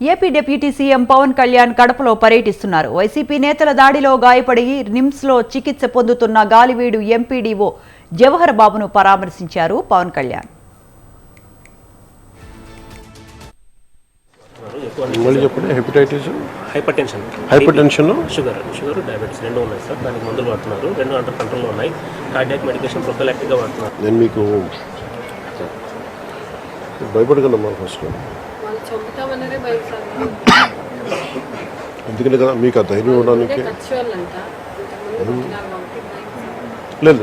AP deputy CM Pawan Kalyan కడపలో పర్యటిస్తున్నారు. YCP నేతల దాడిలో గాయపడి నిమ్స్లో చికిత్స పొందుతున్న గాలివీడు ఎంపీడీఓ జవహర్ బాబును పరామర్శించారు పవన్ కళ్యాణ్. మళ్ళీ చెప్పండి hepatitis? Hypertension hypertension sugar sugar diabetes రెండు ఉన్నాయి సార్. దానికి మందులు వాడుతున్నారు. రెండు అండర్ కంట్రోల్లో ఉన్నాయి. కార్డియాక్ మెడికేషన్ ప్రొఫైలాక్టిక్గా వాడుతున్నారు. నేను మీకు భయపడకండి అమ్మా ఫస్ట్. ఎందుకంటే కదా మీకు ఆ ధైర్యం సార్. లేదు.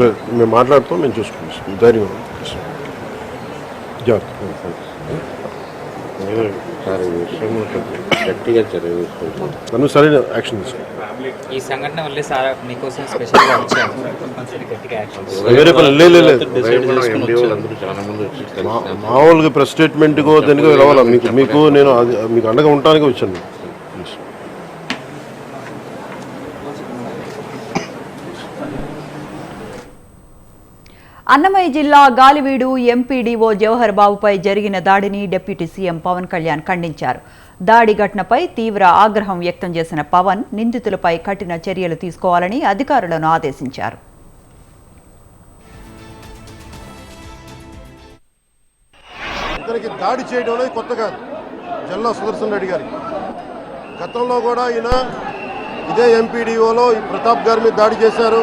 లేదు మేము మాట్లాడుతాం మేము చూసుకుంటాం. ధైర్యం. జాగ్రత్త. సార్ గట్టిగా సరైన యాక్షన్ తీసుకోండి ఈ సంఘటన వల్లే సార్ మీకోసం స్పెషల్గా వచ్చాము కొంచెం గట్టిగా యాక్షన్ వేరే పని లేదు లేదు, లేదు. ఎండి వాళ్ళందరూ చాలా మంది వచ్చి మా- కలిసినాము. మామూలుగా ప్రెస్ స్టేట్మెంట్కో దేనికో రావాలా? మీకు మీకు నేను మీకు అండగా ఉండటానికి వచ్చాను. అన్నమయ్య జిల్లా గాలివీడు ఎంపీడీఓ జవహర్ బాబుపై జరిగిన దాడిని డిప్యూటీ సీఎం పవన్ కళ్యాణ్ ఖండించారు. దాడి ఘటనపై తీవ్ర ఆగ్రహం వ్యక్తం చేసిన పవన్ నిందితులపై కఠిన చర్యలు తీసుకోవాలని అధికారులను ఆదేశించారు. ఇతనికి దాడి చేయడం అనేది కొత్త కాదు జల్లా సుదర్శన్ రెడ్డి గారి. గతంలో కూడా ఈయన ఇదే ఎంపీడీఓలో ప్రతాప్ గారి మీద దాడి చేశారు.